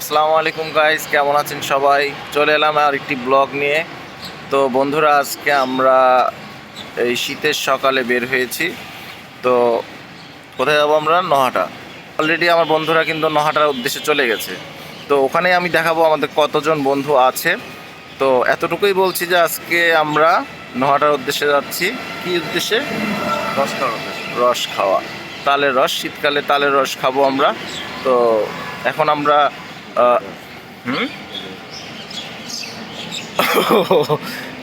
আসসালামু আলাইকুম গাইস কেমন আছেন সবাই? চলে এলাম আর একটি ব্লগ নিয়ে। তো বন্ধুরা আজকে আমরা এই শীতের সকালে বের হয়েছি। তো কোথায় যাব আমরা? নহাটা। অলরেডি আমার বন্ধুরা কিন্তু নহাটার উদ্দেশ্যে চলে গেছে। তো ওখানে আমি দেখাবো আমাদের কতজন বন্ধু আছে। তো এতটুকুই বলছি যে আজকে আমরা নহাটার উদ্দেশ্যে যাচ্ছি। কি উদ্দেশ্যে? রস খাওয়া রস খাওয়া। তালের রস শীতকালে তালের রস খাব আমরা। তো এখন আমরা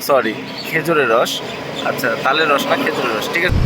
সরি খেজুরের রস। আচ্ছা তালের রস না খেজুরের রস ঠিক আছে?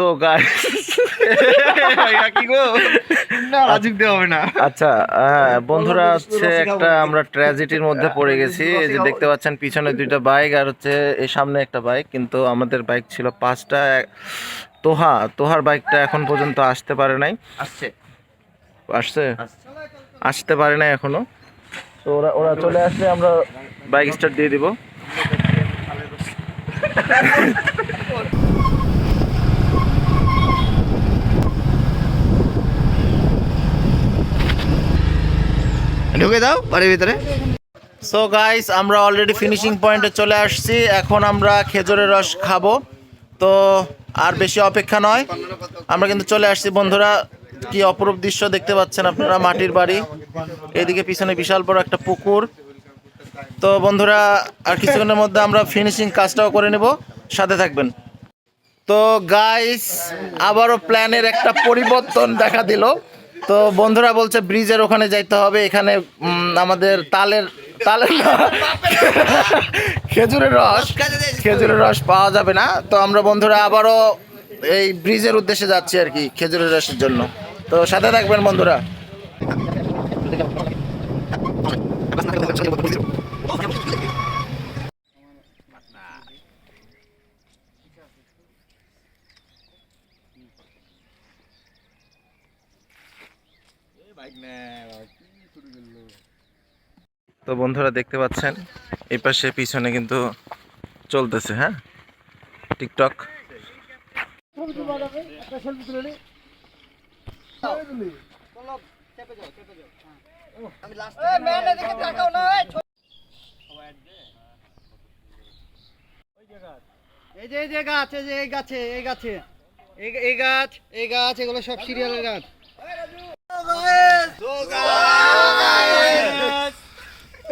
সো গাইস কি গো না রাজুক দেওয়া হবে না। আচ্ছা হ্যাঁ বন্ধুরা হচ্ছে একটা আমরা ট্র্যাজেডির মধ্যে পড়ে গেছি। এই যে দেখতে পাচ্ছেন পিছনে দুইটা বাইক আর হচ্ছে এই সামনে একটা বাইক কিন্তু আমাদের বাইক ছিল পাঁচটা এক- তোহা তোহার বাইকটা এখন পর্যন্ত আসতে পারে নাই। আসছে। আসছে? আসতে পারে নাই এখনও। তো ওরা ওরা চলে আসলে আমরা বাইক স্টার্ট দিয়ে দিব। ঢুকে দাও বাড়ির ভিতরে। সো গাইস আমরা অলরেডি ফিনিশিং পয়েন্টে চলে আসছি। এখন আমরা খেজুরের রস খাব। তো আর বেশি অপেক্ষা নয়। আমরা কিন্তু চলে আসছি। বন্ধুরা, কি অপরূপ দৃশ্য দেখতে পাচ্ছেন আপনারা? মাটির বাড়ি। এদিকে পিছনে বিশাল বড় একটা পুকুর। তো বন্ধুরা, আর কিছুক্ষণের মধ্যে আমরা ফিনিশিং কাজটাও করে নেব। সাথে থাকবেন। তো গাইস আবারও প্ল্যানের একটা পরিবর্তন দেখা দিল। তো বন্ধুরা বলছে ব্রিজের ওখানে যাইতে হবে। এখানে আমাদের তালের তালের খেজুরের রস। খেজুরের রস পাওয়া যাবে না। তো আমরা বন্ধুরা আবারও এই ব্রিজের উদ্দেশ্যে যাচ্ছি আর কি, খেজুরের রসের জন্য। তো সাথে থাকবেন বন্ধুরা। তো বন্ধুরা দেখতে পাচ্ছেন এই পাশে পিছনে কিন্তু চলতেছে হ্যাঁ? টিকটক। এই যে এই যে গাছ এই যে এই গাছে এই গাছে। এই এই গাছ এই গাছ এগুলো সব সিরিয়ালের গাছ।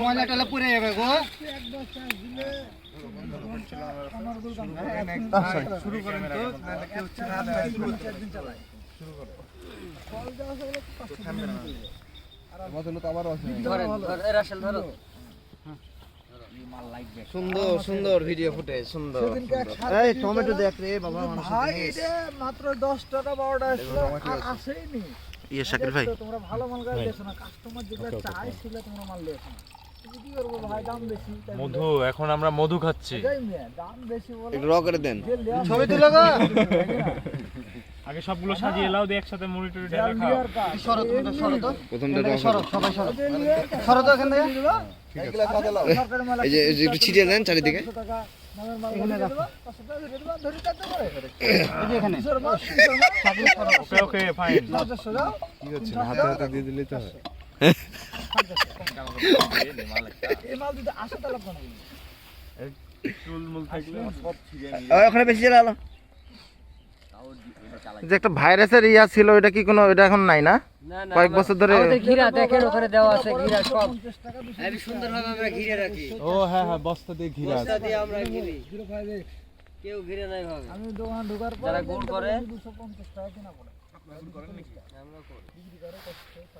ময়লা টয়লা যাবে গো সুন্দর। সুন্দর ভিডিও ফুটেজ সুন্দর এই টমেটো দেখ রে বাবা ভাই এটা মাত্র দশ টাকা বারোটা আসেইনি। ইয়ে শাকিল ভাই তোমরা ভালো মাল গাছ লেছো না কাস্টমার যেগুলো চাই সেগুলো তোমরা মাল না বলে- মধু এখন আমরা মধু খাচ্ছি র করে দেন ছবি তুলো আগে সবগুলো সাজিয়ে লাও দিয়ে একসাথে মুড়ি টুড়ি ঢেলে খাও সরো তুমি সরো তো প্রথমটা সরো সবাই সরো যে লেয়ার কাজ সরো তো এখান থেকে সরকারি মাল এই যে এই যে একটু ছিটিয়ে দেন চারিদিকে 500 টাকা নামের মাল এখানে রাখো। 500 টাকা ধরে দেবা ধরে কাটতে পারে এই যে এখানে। কিশোর মাল কিশোর মাল ওকে ওকে ফাইন 500 দাও কি হচ্ছে? না হাতে হাতে দিয়ে দিলেই তো হয়। ওখানে বেশি চালালো যে একটা ভাইরাসের ইয়া ছিল এটা কি কোনো এটা এখন নাই না? কয়েক বছর ধরে ঘিরা দেখেন ওখানে দেওয়া আছে ঘিরা সব। আমি সুন্দরভাবে আমরা ঘিরে রাখি। ও হ্যাঁ হ্যাঁ বস্তা দিয়ে ঘিরা বস্তা দিয়ে আমরা ঘিরি। কেউ ঘিরে নাই ভাবে। আমি দোকান ঢোকার পর যারা গুড় করে দুশো পঞ্চাশ টাকা কিনা পড়ে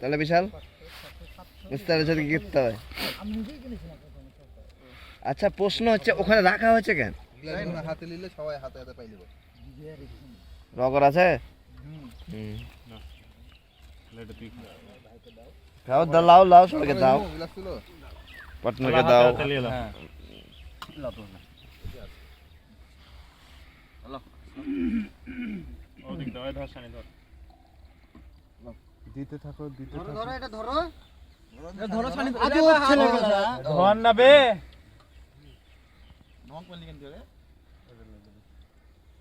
তাহলে বিশাল। বুঝতে পারছ কি করতে হবে? আমি নিজেই কিনেছিলাম প্রথমে আচ্ছা প্রশ্ন হচ্ছে ওখানে রাখা হয়েছে কেন? হাতে নিলে সবাই হাতে হাতে পাই নেবে রগর আছে? হুম। খাও দাও লাও লাও সবাইকে দাও। পার্টনারকে দাও দিতে থাকো দিতে ধরো ধরো এটা ধরো। ধরো ছানি আজ ওর ছেলেবেলা ধোয়ান না বে।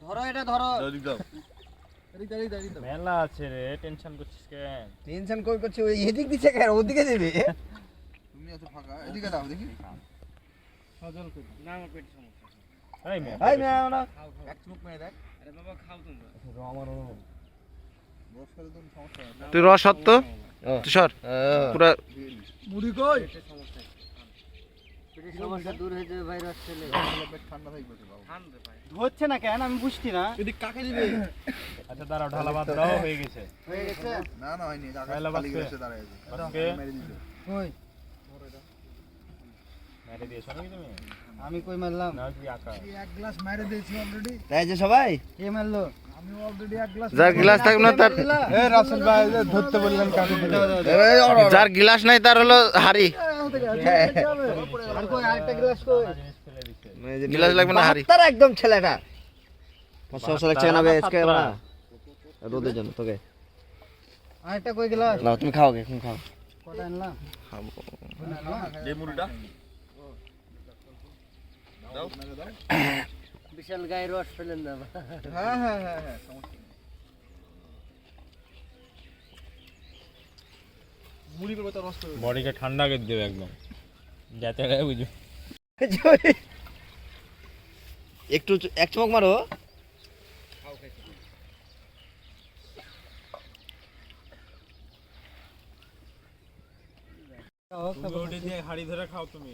ধরো এটা ধরো। মেলা আছে রে টেনশন করছিস কেন? টেনশন কই করছে ওই এদিক দিছে কেন ওদিকে দিবি তুমি আছো ফাঁকা এদিকে দাও দেখি। এই মেয়ে এই মেয়ে আমরা এক চুমুক মেরে দেখ। বস করে তো সমস্যা নেই তুই রস সত্য? তুষার পুরা মুড়ি কই? পেটের সমস্যা? দূর হয়ে যাবে ভাইরাস ছেলে ঠান্ডা থাকবে হচ্ছে না কেন? আমি বুঝছি না। আচ্ছা দাঁড়াও ঢালা বাদ দাও হয়ে গেছে। হয়ে গেছে? না না হয়নি আকাশ পয়লা গেছে দাঁড়ায় আছে। মেরে দিছে কই মেরে দিয়েছ নাকি তুমি? আমি কই মারলাম? না কি আঁকা এক গ্লাস মাইরে দিয়েছি অলরেডি তাই যে সবাই? কে মারলো? আমি অলরেডি এক গ্লাস যার গিলাস থাকবে না তার এ রাসেল ভাই ধরতে বললেন কাকে যার গিলাস নাই তার হলো হাড়ি। আরেকটা গ্লাস লাগবে না হাড়ি তার একদম ছেলেটা। পাঁচশো বছর লাগছে না আজকে রোদের জন্য তোকে। আরেকটা কই গ্লাস? নাও তুমি খাও গে তুমি খাও। কটা বিশাল গায়ে রস ফেলেন না হ্যাঁ হ্যাঁ হ্যাঁ হ্যাঁ মুড়ি করবে তো নষ্ট বডিকে ঠান্ডা করে দেবে একদম। যাতে বুঝো একটু এক চমক মারো। দিয়ে হাড়ি ধরে খাও তুমি।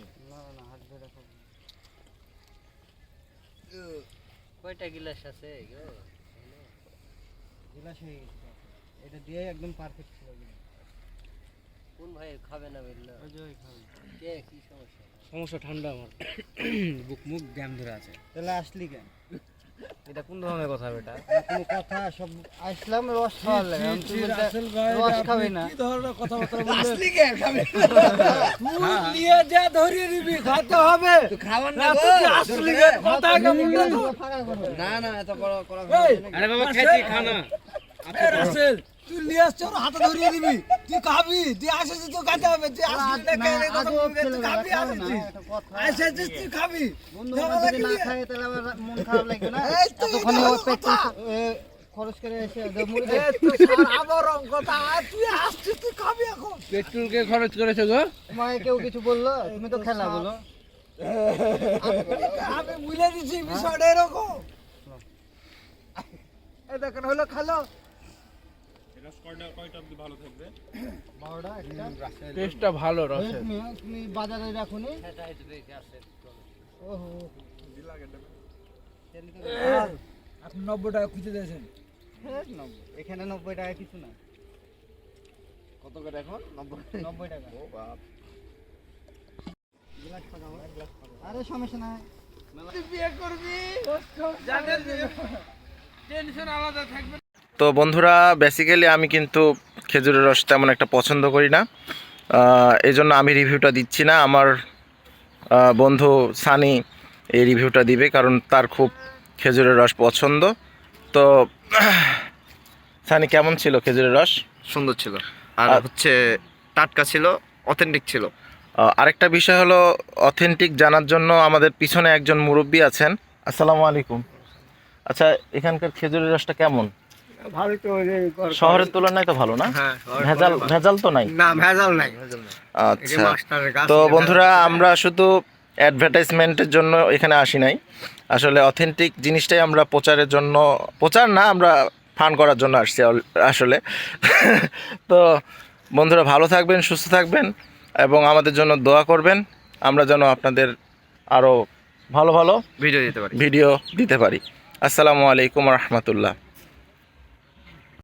কয়টা গ্লাস আছে? গো হয়ে গেছে। এটা দিয়ে একদম পারফেক্ট ছিল কোন ভাই খাবে না বলল? কে? কি সমস্যা? সমস্যা ঠান্ডা আমার। বুক মুখ জ্যাম ধরে আছে। তাহলে আসলি কেন? এটা কোন ধরনের কথা বেটা? কোনো কথা সব আসলাম রস খাওয়ার লাগে। রস খাবি না। কি ধরনের কথাবার্তা বললে আসলি কে খাবে তুই নিয়ে যা ধরিয়ে নিবি খাইতে হবে। তুই খাবার না তুই আসলি কে কথা কেমন না না এত করা করা আরে বাবা খাইছি খানা রাসেল। তুই নিয়ে আসছ ওর হাতে ধরিয়ে দিবি। তুই খাবি তুই আসিস তুই খাইতে হবে তুই আসলি না কেন কথা বলবি তুই খাবি আসিস আসিস তুই খাবি। বন্ধু যদি না খায় তাহলে আবার মন খারাপ লাগবে না? এতক্ষণ ও খরচ করে এসে মুড়ি দে। তুই সার আবরণ কথা আর তুই আসছিস তুই খাবি এখন। পেট্রোল কে খরচ করেছে গো? তোমাকে কেউ কিছু বলল? তুমি তো খেলা বলো। আমি বুঝে দিছি বিষয়টা এরকম। এই দেখেন হলো খালো। এটা কয়টা কয়টা অবধি ভালো থাকবে? বারোটা একটা? টেস্টটা ভালো রসের তুমি তুমি বাজারে রাখুনি? ওহো। আপনি নব্বই টাকা খুঁজে দিয়েছেন? এখানে নব্বই টাকা কিছু না। কত করে এখন? নব্বই? নব্বই টাকা। ও বাপ। আরে সমস্যা নাই। তো বন্ধুরা বেসিক্যালি আমি কিন্তু খেজুরের রস তেমন একটা পছন্দ করি না। এই জন্য আমি রিভিউটা দিচ্ছি না। আমার বন্ধু সানি এই রিভিউটা দিবে কারণ তার খুব খেজুরের রস পছন্দ। তো সানি কেমন ছিল খেজুরের রস? সুন্দর ছিল। আর হচ্ছে টাটকা ছিল অথেন্টিক ছিল। আরেকটা বিষয় হলো অথেন্টিক জানার জন্য আমাদের পিছনে একজন মুরব্বী আছেন। আসসালামু আলাইকুম। আচ্ছা এখানকার খেজুরের রসটা কেমন? তো শহরের তুলনায় তো ভালো না? হ্যাঁ ভেজাল ভেজাল তো নাই? না ভেজাল নাই। আচ্ছা। তো বন্ধুরা আমরা শুধু অ্যাডভার্টাইজমেন্টের জন্য এখানে আসি নাই। আসলে অথেন্টিক জিনিসটাই আমরা প্রচারের জন্য প্রচার না আমরা ফান করার জন্য আসছি আসলে। তো বন্ধুরা ভালো থাকবেন সুস্থ থাকবেন এবং আমাদের জন্য দোয়া করবেন। আমরা যেন আপনাদের আরও ভালো ভালো ভিডিও দিতে পারি। ভিডিও দিতে পারি। আসসালামু আলাইকুম রহমতুল্লাহ।